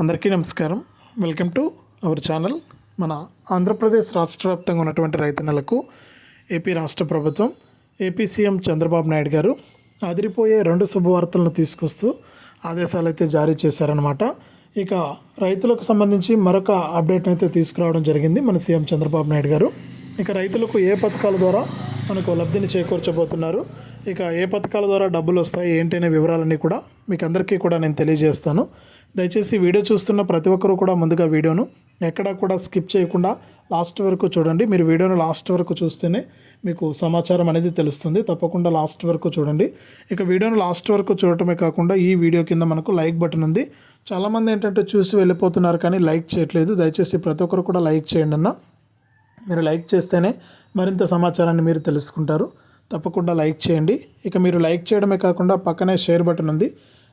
అందరికీ నమస్కారం. Welcome to our channel మన ఆంధ్రప్రదేశ్ రాష్ట్ర వ్యాప్తంగా ఉన్నటువంటి రైతన్నలకు ఏపీ రాష్ట్ర ప్రభుత్వం ఏపీ సీఎం చంద్రబాబు నాయుడు గారు అదిరిపోయే రెండు శుభవార్తలను తీసుకొస్తూ ఆదేశాలు అయితే జారీ చేశారనమాట ఇక రైతులకు సంబంధించి మరొక అప్డేట్ని అయితే తీసుకురావడం జరిగింది మన సీఎం చంద్రబాబు నాయుడు గారు. ఇక రైతులకు ఏ పథకాల ద్వారా మనకు లబ్ధిని చేకూర్చబోతున్నారు? ఇక ఏ పథకాల ద్వారా డబ్బులు వస్తాయి? ఏంటనే వివరాలన్నీ కూడా మీకు అందరికీ కూడా నేను తెలియజేస్తాను. దయచేసి వీడియో చూస్తున్న ప్రతి ఒక్కరూ కూడా ముందుగా వీడియోను ఎక్కడా కూడా స్కిప్ చేయకుండా లాస్ట్ వరకు చూడండి. మీరు వీడియోను లాస్ట్ వరకు చూస్తేనే మీకు సమాచారం అనేది తెలుస్తుంది. తప్పకుండా లాస్ట్ వరకు చూడండి. ఇక వీడియోను లాస్ట్ వరకు చూడటమే కాకుండా ఈ వీడియో కింద మనకు లైక్ బటన్ ఉంది. చాలామంది ఏంటంటే చూసి వెళ్ళిపోతున్నారు కానీ లైక్ చేయట్లేదు. దయచేసి ప్రతి ఒక్కరు కూడా లైక్ చేయండి అన్న. మీరు లైక్ చేస్తేనే మరింత సమాచారాన్ని మీరు తెలుసుకుంటారు. తప్పకుండా లైక్ చేయండి. ఇక మీరు లైక్ చేయడమే కాకుండా పక్కనే షేర్ బటన్ ఉంది.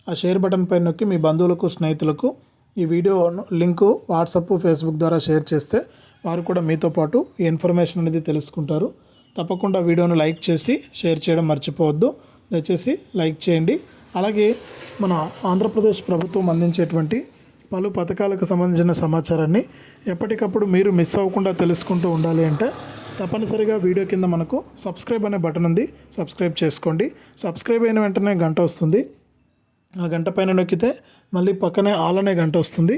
ఆ షేర్ బటన్ పైన నొక్కి మీ బంధువులకు స్నేహితులకు ఈ వీడియో లింకు వాట్సప్ ఫేస్బుక్ ద్వారా షేర్ చేస్తే వారు కూడా మీతో పాటు ఈ ఇన్ఫర్మేషన్ అనేది తెలుసుకుంటారు. తప్పకుండా వీడియోను లైక్ చేసి షేర్ చేయడం మర్చిపోవద్దు. దయచేసి లైక్ చేయండి. అలాగే మన ఆంధ్రప్రదేశ్ ప్రభుత్వం అందించేటువంటి పలు పథకాలకు సంబంధించిన సమాచారాన్ని ఎప్పటికప్పుడు మీరు మిస్ అవ్వకుండా తెలుసుకుంటూ ఉండాలి అంటే తప్పనిసరిగా వీడియో కింద మనకు సబ్స్క్రైబ్ అనే బటన్ ఉంది. సబ్స్క్రైబ్ చేసుకోండి. సబ్స్క్రైబ్ అయిన వెంటనే గంట వస్తుంది. ఆ గంట పైన నొక్కితే మళ్ళీ పక్కనే ఆల్ అనే గంట వస్తుంది.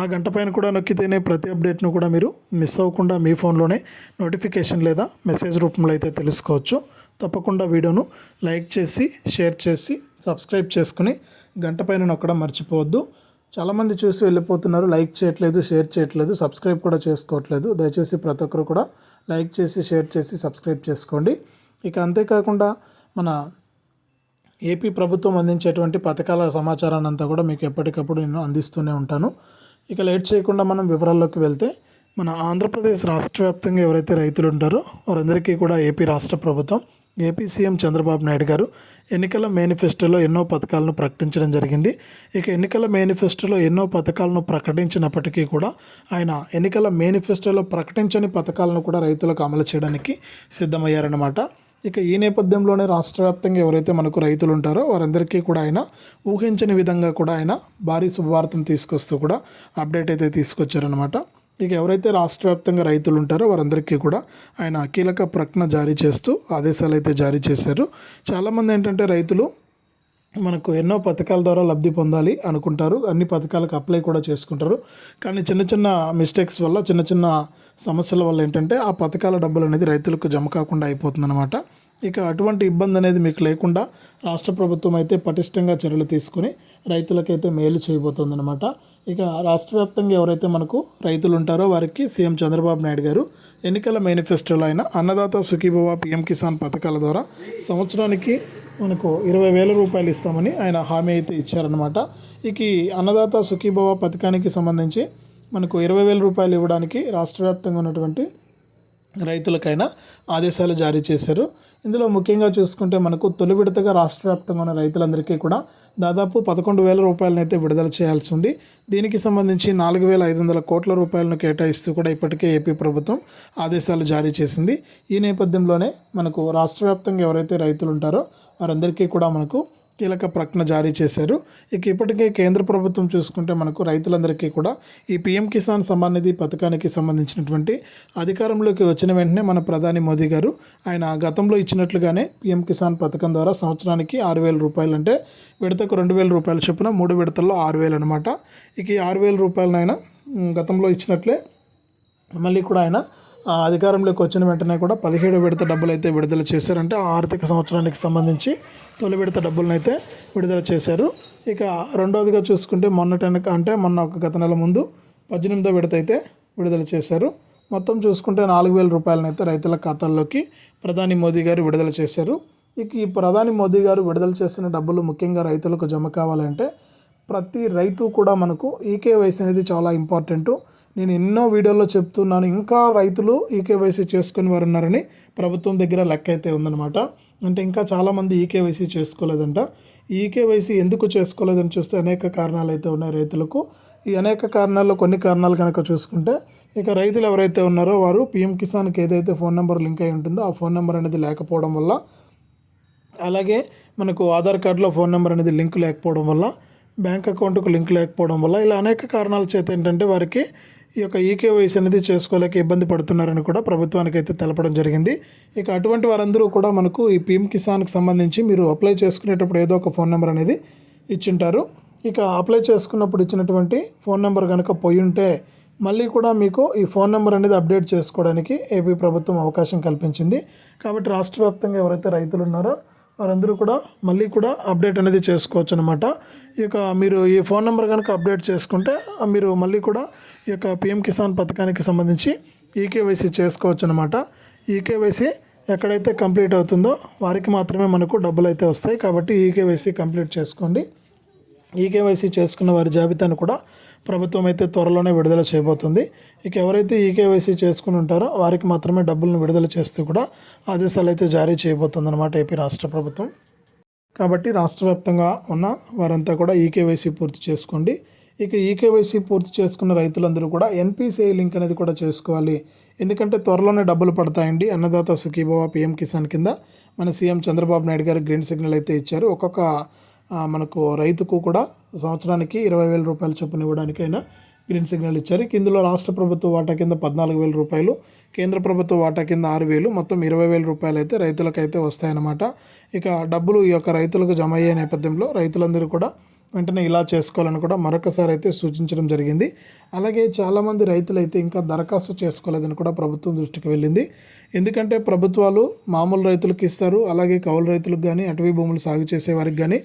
ఆ గంట పైన కూడా నొక్కితేనే ప్రతి అప్డేట్ను కూడా మీరు మిస్ అవ్వకుండా మీ ఫోన్లోనే నోటిఫికేషన్ లేదా మెసేజ్ రూపంలో అయితే తెలుసుకోవచ్చు. తప్పకుండా వీడియోను లైక్ చేసి షేర్ చేసి సబ్స్క్రైబ్ చేసుకుని గంట పైన నొక్కడం మర్చిపోవద్దు. చాలామంది చూసి వెళ్ళిపోతున్నారు లైక్ చేయట్లేదు షేర్ చేయట్లేదు సబ్స్క్రైబ్ కూడా చేసుకోవట్లేదు. దయచేసి ప్రతి ఒక్కరు కూడా లైక్ చేసి షేర్ చేసి సబ్స్క్రైబ్ చేసుకోండి. ఇక అంతేకాకుండా మన ఏపీ ప్రభుత్వం అందించేటువంటి పథకాల సమాచారాన్ని అంతా కూడా మీకు ఎప్పటికప్పుడు నేను అందిస్తూనే ఉంటాను. ఇక లేట్ చేయకుండా మనం వివరాల్లోకి వెళ్తే మన ఆంధ్రప్రదేశ్ రాష్ట్ర వ్యాప్తంగా ఎవరైతే రైతులు ఉంటారో వారందరికీ కూడా ఏపీ రాష్ట్ర ప్రభుత్వం ఏపీ సీఎం చంద్రబాబు నాయుడు గారు ఎన్నికల మేనిఫెస్టోలో ఎన్నో పథకాలను ప్రకటించడం జరిగింది. ఇక ఎన్నికల మేనిఫెస్టోలో ఎన్నో పథకాలను ప్రకటించినప్పటికీ కూడా ఆయన ఎన్నికల మేనిఫెస్టోలో ప్రకటించని పథకాలను కూడా రైతులకు అమలు చేయడానికి సిద్ధమయ్యారన్నమాట. ఇక ఈ నేపథ్యంలోనే రాష్ట్ర వ్యాప్తంగా ఎవరైతే మనకు రైతులు ఉంటారో వారందరికీ కూడా ఆయన ఊహించని విధంగా కూడా ఆయన భారీ శుభవార్తను తీసుకొస్తూ కూడా అప్డేట్ అయితే తీసుకొచ్చారనమాట ఇక ఎవరైతే రాష్ట్ర వ్యాప్తంగా రైతులు ఉంటారో వారందరికీ కూడా ఆయన కీలక ప్రకటన జారీ చేస్తూ ఆదేశాలు అయితే జారీ చేశారు. చాలామంది ఏంటంటే రైతులు మనకు ఎన్నో పథకాల ద్వారా లబ్ధి పొందాలి అనుకుంటారు. అన్ని పథకాలకు అప్లై కూడా చేసుకుంటారు. కానీ చిన్న చిన్న మిస్టేక్స్ వల్ల చిన్న చిన్న సమస్యల వల్ల ఏంటంటే ఆ పథకాల డబ్బులు అనేది రైతులకు జమ కాకుండా అయిపోతుందన్నమాట. ఇక అటువంటి ఇబ్బంది అనేది మీకు లేకుండా రాష్ట్ర ప్రభుత్వం అయితే పటిష్టంగా చర్యలు తీసుకుని రైతులకైతే మేలు చేయబోతుందన్నమాట. ఇక రాష్ట్ర వ్యాప్తంగా ఎవరైతే మనకు రైతులు ఉంటారో వారికి సీఎం చంద్రబాబు నాయుడు గారు ఎన్నికల మేనిఫెస్టోలో అయిన అన్నదాత సుఖీభవ పిఎం కిసాన్ పథకాల ద్వారా సంవత్సరానికి మనకు ఇరవై వేల రూపాయలు ఇస్తామని ఆయన హామీ అయితే ఇచ్చారనమాట ఇక ఈ అన్నదాత సుఖీభవ పథకానికి సంబంధించి మనకు ఇరవై వేల రూపాయలు ఇవ్వడానికి రాష్ట్ర వ్యాప్తంగా ఉన్నటువంటి రైతులకైనా ఆదేశాలు జారీ చేశారు. ఇందులో ముఖ్యంగా చూసుకుంటే మనకు తొలి విడతగా రాష్ట్ర వ్యాప్తంగా ఉన్న రైతులందరికీ కూడా దాదాపు పదకొండు వేల రూపాయలనైతే విడుదల చేయాల్సి ఉంది. దీనికి సంబంధించి నాలుగు వేల ఐదు వందల కోట్ల రూపాయలను కేటాయిస్తూ కూడా ఇప్పటికే ఏపీ ప్రభుత్వం ఆదేశాలు జారీ చేసింది. ఈ నేపథ్యంలోనే మనకు రాష్ట్ర వ్యాప్తంగా ఎవరైతే రైతులు ఉంటారో వారందరికీ కూడా మనకు కీలక ప్రకటన జారీ చేశారు. ఇక ఇప్పటికే కేంద్ర ప్రభుత్వం చూసుకుంటే మనకు రైతులందరికీ కూడా ఈ పీఎం కిసాన్ సమ్మాన్ నిధి పథకానికి సంబంధించినటువంటి అధికారంలోకి వచ్చిన వెంటనే మన ప్రధాని మోదీ గారు ఆయన గతంలో ఇచ్చినట్లుగానే పీఎం కిసాన్ పథకం ద్వారా సంవత్సరానికి ఆరు వేల రూపాయలు అంటే విడతకు రెండు వేల రూపాయల చొప్పున మూడు విడతల్లో ఆరు వేలు అనమాట ఇక ఈ ఆరు వేల రూపాయలనైనా ఉమ్, గతంలో ఇచ్చినట్లే మళ్ళీ కూడా ఆయన అధికారంలోకి వచ్చిన వెంటనే కూడా పదిహేడు విడత డబ్బులు అయితే విడుదల చేశారంటే ఆ ఆర్థిక సంవత్సరానికి సంబంధించి తొలి విడత డబ్బులను అయితే విడుదల చేశారు. ఇక రెండవదిగా చూసుకుంటే మొన్నటనక అంటే మొన్న ఒక గత నెల ముందు పద్దెనిమిదో విడత అయితే విడుదల చేశారు. మొత్తం చూసుకుంటే నాలుగు వేల రూపాయలను అయితే రైతుల ఖాతాల్లోకి ప్రధాని మోదీ గారు విడుదల చేశారు. ఇక ఈ ప్రధాని మోదీ గారు విడుదల చేసిన డబ్బులు ముఖ్యంగా రైతులకు జమ కావాలంటే ప్రతి రైతు కూడా మనకు ఈకేవైసీ అనేది చాలా ఇంపార్టెంటు. నేను ఎన్నో వీడియోల్లో చెప్తున్నాను. ఇంకా రైతులు ఈకేవైసీ చేసుకుని వారు ఉన్నారని ప్రభుత్వం దగ్గర లెక్క అయితే ఉందన్నమాట. అంటే ఇంకా చాలామంది ఈకేవైసీ చేసుకోలేదంట. ఈకేవైసీ ఎందుకు చేసుకోలేదని చూస్తే అనేక కారణాలు అయితే ఉన్నాయి రైతులకు. ఈ అనేక కారణాల్లో కొన్ని కారణాలు కనుక చూసుకుంటే ఇక రైతులు ఎవరైతే ఉన్నారో వారు పిఎం కిసాన్కి ఏదైతే ఫోన్ నెంబర్ లింక్ అయి ఉంటుందో ఆ ఫోన్ నెంబర్ అనేది లేకపోవడం వల్ల అలాగే మనకు ఆధార్ కార్డులో ఫోన్ నెంబర్ అనేది లింక్ లేకపోవడం వల్ల బ్యాంక్ అకౌంట్కు లింక్ లేకపోవడం వల్ల ఇలా అనేక కారణాల చేత ఏంటంటే వారికి ఈ యొక్క ఈకేవైసీ అనేది చేసుకోలేక ఇబ్బంది పడుతున్నారని కూడా ప్రభుత్వానికి అయితే తెలపడం జరిగింది. ఇక అటువంటి వారందరూ కూడా మనకు ఈ పీఎం కిసాన్కి సంబంధించి మీరు అప్లై చేసుకునేటప్పుడు ఏదో ఒక ఫోన్ నెంబర్ అనేది ఇచ్చింటారు. ఇక అప్లై చేసుకున్నప్పుడు ఇచ్చినటువంటి ఫోన్ నెంబర్ కనుక పోయి ఉంటే మళ్ళీ కూడా మీకు ఈ ఫోన్ నెంబర్ అనేది అప్డేట్ చేసుకోవడానికి ఏపీ ప్రభుత్వం అవకాశం కల్పించింది. కాబట్టి రాష్ట్ర వ్యాప్తంగా ఎవరైతే రైతులు ఉన్నారో వారందరూ కూడా మళ్ళీ కూడా అప్డేట్ అనేది చేసుకోవచ్చు అనమాట ఇక మీరు ఈ ఫోన్ నెంబర్ కనుక అప్డేట్ చేసుకుంటే మీరు మళ్ళీ కూడా ఈ యొక్క పిఎం కిసాన్ పథకానికి సంబంధించి ఈకేవైసీ చేసుకోవచ్చు అనమాట ఈకేవైసీ ఎక్కడైతే కంప్లీట్ అవుతుందో వారికి మాత్రమే మనకు డబ్బులు అయితే వస్తాయి. కాబట్టి ఈకేవైసీ కంప్లీట్ చేసుకోండి. ఈకేవైసీ చేసుకున్న వారి జాబితాను కూడా ప్రభుత్వం అయితే త్వరలోనే విడుదల చేయబోతుంది. ఇక ఎవరైతే ఈకేవైసీ చేసుకుని ఉంటారో వారికి మాత్రమే డబ్బులను విడుదల చేస్తూ కూడా ఆదేశాలు అయితే జారీ చేయబోతుంది అనమాట ఏపీ రాష్ట్ర ప్రభుత్వం. కాబట్టి రాష్ట్ర వ్యాప్తంగా ఉన్న వారంతా కూడా ఈకేవైసీ పూర్తి చేసుకోండి. ఇక ఈకేవైసీ పూర్తి చేసుకున్న రైతులందరూ కూడా ఎన్పిసిఐ లింక్ అనేది కూడా చేసుకోవాలి. ఎందుకంటే త్వరలోనే డబ్బులు పడతాయండి. అన్నదాత సుఖీభవ పిఎం కిసాన్ కింద మన సీఎం చంద్రబాబు నాయుడు గారు గ్రీన్ సిగ్నల్ అయితే ఇచ్చారు. ఒక్కొక్క మనకు రైతుకు కూడా సంవత్సరానికి ఇరవై వేల రూపాయలు చొప్పున ఇవ్వడానికైనా గ్రీన్ సిగ్నల్ ఇచ్చారు. ఇందులో రాష్ట్ర ప్రభుత్వ వాటా కింద పద్నాలుగు వేల రూపాయలు కేంద్ర ప్రభుత్వ వాటా కింద ఆరు వేలు మొత్తం ఇరవై వేల రూపాయలు అయితే రైతులకైతే వస్తాయన్నమాట. ఇక డబ్బులు ఈ యొక్క రైతులకు జమ అయ్యే నేపథ్యంలో రైతులందరూ కూడా వెంటనే ఇలా చేసుకోవాలని కూడా మరొకసారి అయితే సూచించడం జరిగింది. అలాగే చాలామంది రైతులు అయితే ఇంకా దరఖాస్తు చేసుకోలేదని కూడా ప్రభుత్వం దృష్టికి వెళ్ళింది. ఎందుకంటే ప్రభుత్వాలు మామూలు రైతులకు ఇస్తారు అలాగే కౌలు రైతులకు కానీ అటవీ భూములు సాగు చేసేవారికి కానీ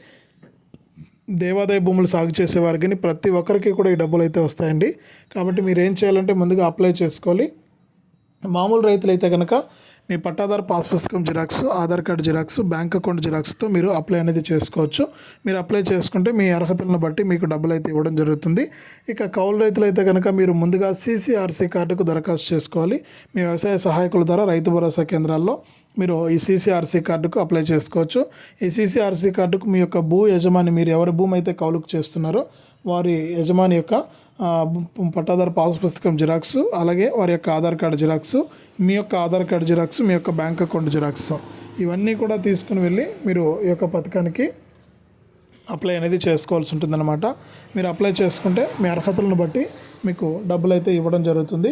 దేవాదాయ భూములు సాగు చేసేవారికి కానీ ప్రతి ఒక్కరికి కూడా ఈ డబ్బులు అయితే వస్తాయండి. కాబట్టి మీరు ఏం చేయాలంటే ముందుగా అప్లై చేసుకోవాలి. మామూలు రైతులు అయితే కనుక మీ పట్టాదారు పాస్ పుస్తకం xerox Aadhaar card xerox bank account జిరాక్స్తో మీరు అప్లై అనేది చేసుకోవచ్చు. మీరు అప్లై చేసుకుంటే మీ అర్హతలను బట్టి మీకు డబ్బులు అయితే ఇవ్వడం జరుగుతుంది. ఇక కౌలు రైతులు అయితే కనుక మీరు ముందుగా సీసీఆర్సీ కార్డుకు దరఖాస్తు చేసుకోవాలి. మీ వ్యవసాయ సహాయకుల ద్వారా రైతు భరోసా కేంద్రాల్లో మీరు ఈ సీసీఆర్సీ కార్డుకు అప్లై చేసుకోవచ్చు. ఈ సీసీఆర్సీ కార్డుకు మీ యొక్క భూ యజమాని మీరు ఎవరి భూమి అయితే కౌలుకు చేస్తున్నారో వారి యజమాని యొక్క పట్టాదారు పాస్ పుస్తకం జిరాక్స్ అలాగే వారి యొక్క ఆధార్ కార్డు జిరాక్స్ మీ యొక్క ఆధార్ కార్డు జిరాక్స్ మీ యొక్క బ్యాంక్ అకౌంట్ జిరాక్స్. ఇవన్నీ కూడా తీసుకుని వెళ్ళి మీరు ఈ యొక్క పథకానికి అప్లై అనేది చేసుకోవాల్సి ఉంటుందన్నమాట. మీరు అప్లై చేసుకుంటే మీ అర్హతలను బట్టి మీకు డబ్బులు అయితే ఇవ్వడం జరుగుతుంది.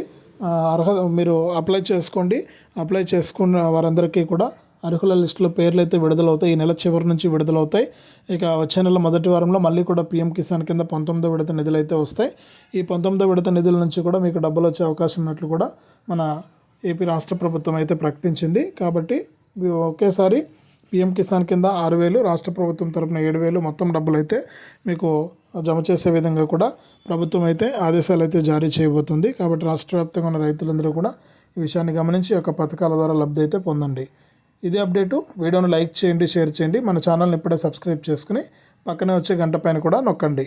అర్హత మీరు అప్లై చేసుకోండి. అప్లై చేసుకున్న వారందరికీ కూడా అర్హుల లిస్టులో పేర్లు అయితే విడుదలవుతాయి. ఈ నెల చివరి నుంచి విడుదలవుతాయి. ఇక వచ్చే నెల మొదటి వారంలో మళ్ళీ కూడా పీఎం కిసాన్ కింద పంతొమ్మిదో విడత నిధులు అయితే వస్తాయి. ఈ పంతొమ్మిదో విడత నిధుల నుంచి కూడా మీకు డబ్బులు వచ్చే అవకాశం ఉన్నట్లు కూడా మన ఏపీ రాష్ట్ర ప్రభుత్వం అయితే ప్రకటించింది. కాబట్టి ఒకేసారి పీఎం కిసాన్ కింద ఆరు వేలు రాష్ట్ర ప్రభుత్వం తరపున ఏడు వేలు మొత్తం డబ్బులు అయితే మీకు జమ చేసే విధంగా కూడా ప్రభుత్వం అయితే ఆదేశాలు అయితే జారీ చేయబోతుంది. కాబట్టి రాష్ట్ర వ్యాప్తంగా ఉన్న రైతులందరూ కూడా ఈ విషయాన్ని గమనించి ఒక యొక్క పథకాల ద్వారా లబ్ధి అయితే పొందండి. ఇదే అప్డేటు. వీడియోను లైక్ చేయండి షేర్ చేయండి. మన ఛానల్ని ఇప్పుడే సబ్స్క్రైబ్ చేసుకుని పక్కనే వచ్చే గంట పైన కూడా నొక్కండి.